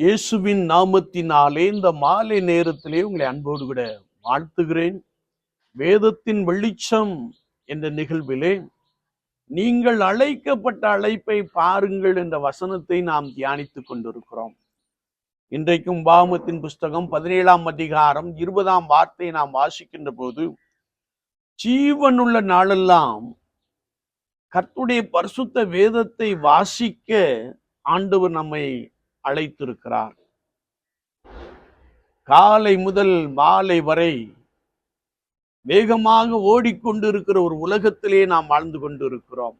இயேசுவின் நாமத்தினாலே இந்த மாலை நேரத்திலே உங்களை அன்போடு கூட வாழ்த்துகிறேன். வேதத்தின் வெளிச்சம் என்ற நிகழ்விலே நீங்கள் அழைக்கப்பட்ட அழைப்பை பாருங்கள் என்ற வசனத்தை நாம் தியானித்துக் கொண்டிருக்கிறோம். இன்றைக்கும் பாமத்தின் புஸ்தகம் பதினேழாம் அதிகாரம் இருபதாம் வார்த்தையை நாம் வாசிக்கின்ற போது ஜீவனுள்ள நாளெல்லாம் கர்த்துடைய பரிசுத்த வேதத்தை வாசிக்க ஆண்டவர் நம்மை அழைத்திருக்கிறார். காலை முதல் மாலை வரை வேகமாக ஓடிக்கொண்டிருக்கிற ஒரு உலகத்திலே நாம் வாழ்ந்து கொண்டிருக்கிறோம்.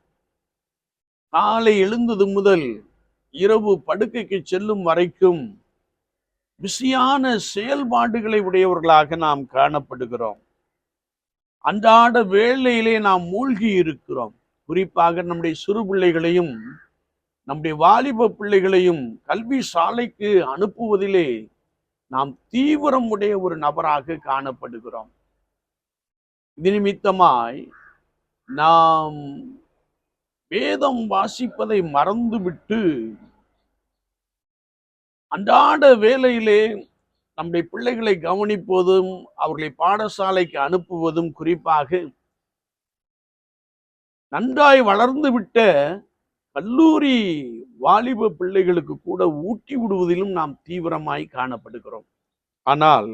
காலை எழுந்தது முதல் இரவு படுக்கைக்கு செல்லும் வரைக்கும் பிஸியான செயல்பாடுகளை உடையவர்களாக நாம் காணப்படுகிறோம். அன்றாட வேலையிலே நாம் மூழ்கி இருக்கிறோம். குறிப்பாக நம்முடைய சிறு பிள்ளைகளையும் நம்முடைய வாலிப பிள்ளைகளையும் கல்வி சாலைக்கு அனுப்புவதிலே நாம் தீவிரம் உடைய ஒரு நபராக காணப்படுகிறோம். இது நிமித்தமாய் நாம் வேதம் வாசிப்பதை மறந்துவிட்டு அன்றாட வேலையிலே நம்முடைய பிள்ளைகளை கவனிப்பதும் அவர்களை பாடசாலைக்கு அனுப்புவதும் குறிப்பாக நன்றாய் வளர்ந்து விட்ட கல்லூரி வாலிப பிள்ளைகளுக்கு கூட ஊட்டி விடுவதிலும் நாம் தீவிரமாய் காணப்படுகிறோம். ஆனால்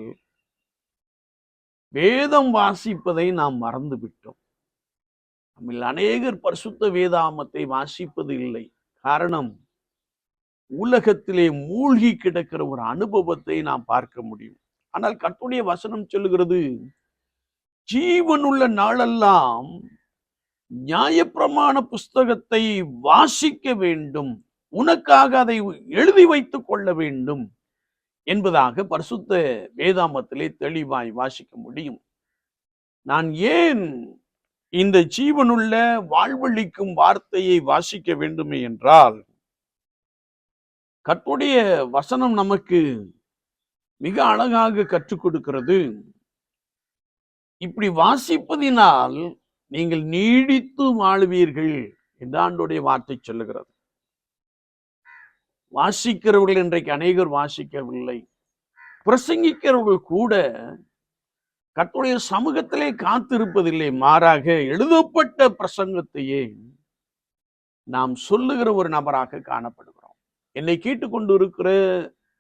வேதம் வாசிப்பதை நாம் மறந்து விட்டோம் நம்மில் அநேகர் பரிசுத்த வேதாமத்தை வாசிப்பது இல்லை. காரணம் உலகத்திலே மூழ்கி கிடக்கிற ஒரு அனுபவத்தை நாம் பார்க்க முடியும். ஆனால் கர்த்தருடைய வசனம் சொல்லுகிறது ஜீவனுள்ள நாளெல்லாம் நியாயப்பிரமாண புஸ்தகத்தை வாசிக்க வேண்டும். உனக்காக அதை எழுதி வைத்து கொள்ள வேண்டும் என்பதாக பரிசுத்த வேதாமத்திலே தெளிவாய் வாசிக்க முடியும். நான் ஏன் இந்த ஜீவனுள்ள வாழ்வழிக்கும் வார்த்தையை வாசிக்க வேண்டுமே என்றால் கற்றுடைய வசனம் நமக்கு மிக அழகாக கற்றுக் கொடுக்கிறது. இப்படி வாசிப்பதினால் நீங்கள் நீடித்து வாழுவீர்கள் என்று ஆண்டுடைய வார்த்தை சொல்லுகிறது. வாசிக்கிறவர்கள் இன்றைக்கு அநேகர் வாசிக்கவில்லை. பிரசங்கிக்கிறவர்கள் கூட கத்துடைய சமூகத்திலே காத்திருப்பதில்லை. மாறாக எழுதப்பட்ட பிரசங்கத்தையே நாம் சொல்லுகிற ஒரு நபராக காணப்படுகிறோம். என்னை கேட்டுக்கொண்டு இருக்கிற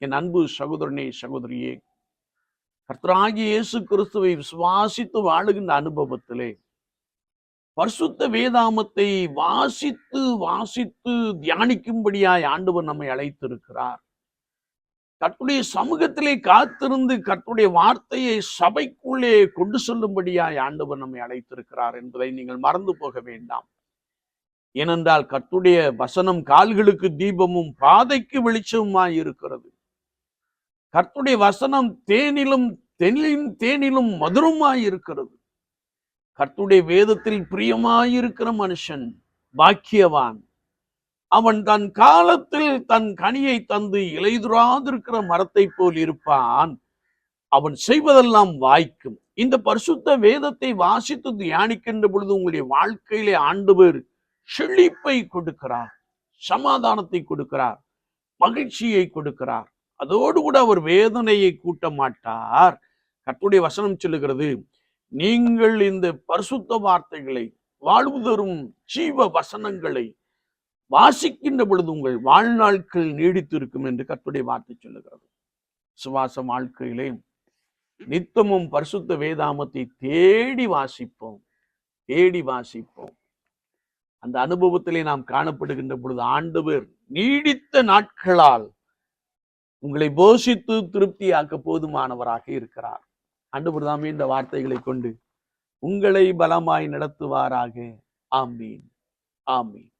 என் அன்பு சகோதரனே சகோதரியே கர்த்தராகி இயேசு கிறிஸ்துவை விசுவாசித்து வாழுகின்ற அனுபவத்திலே பரிசுத்த வேதாமத்தை வாசித்து வாசித்து தியானிக்கும்படியாய் ஆண்டவர் நம்மை அழைத்திருக்கிறார். கர்த்துடைய சமூகத்திலே காத்திருந்து கற்றுடைய வார்த்தையை சபைக்குள்ளே கொண்டு செல்லும்படியாய் ஆண்டவர் நம்மை அழைத்திருக்கிறார் என்பதை நீங்கள் மறந்து போக வேண்டாம். ஏனென்றால் கர்த்துடைய வசனம் கால்களுக்கு தீபமும் பாதைக்கு வெளிச்சமுமாய் இருக்கிறது. கர்த்துடைய வசனம் தேனிலும் தென்னிலும் தேனிலும் மதுரமாய் இருக்கிறது. கர்த்துடைய வேதத்தில் பிரியமாயிருக்கிற மனுஷன் பாக்கியவான். அவன் தன் காலத்தில் தன் கனியை தந்து இலைதுராதிருக்கிற மரத்தை போல் இருப்பான். அவன் செய்வதெல்லாம் வாய்க்கும். இந்த பரிசுத்த வேதத்தை வாசித்து தியானிக்கின்ற பொழுது உங்களுடைய வாழ்க்கையிலே ஆண்டவர் செழிப்பை கொடுக்கிறார் சமாதானத்தை கொடுக்கிறார் மகிழ்ச்சியை கொடுக்கிறார். அதோடு கூட அவர் வேதனையை கூட்ட மாட்டார் கர்த்துடைய வசனம் சொல்லுகிறது நீங்கள் இந்த பரிசுத்த வார்த்தைகளை வாழ்வு தரும் ஜீவ வசனங்களை வாசிக்கின்ற பொழுது உங்கள் வாழ்நாட்கள் நீடித்திருக்கும் என்று கத்துடைய வார்த்தை சொல்லுகிறது. சுவாச வாழ்க்கையிலே நித்தமும் பரிசுத்த வேதாமத்தை தேடி வாசிப்போம் தேடி வாசிப்போம். அந்த அனுபவத்திலே நாம் காணப்படுகின்ற பொழுது ஆண்டவர் நீடித்த நாட்களால் உங்களை போஷித்து திருப்தியாக்க போதுமானவராக இருக்கிறார். ஆண்டவர் இந்த வார்த்தைகளை கொண்டு. உங்களை பலமாய் நடத்துவாராக. ஆமீன். ஆமீன்.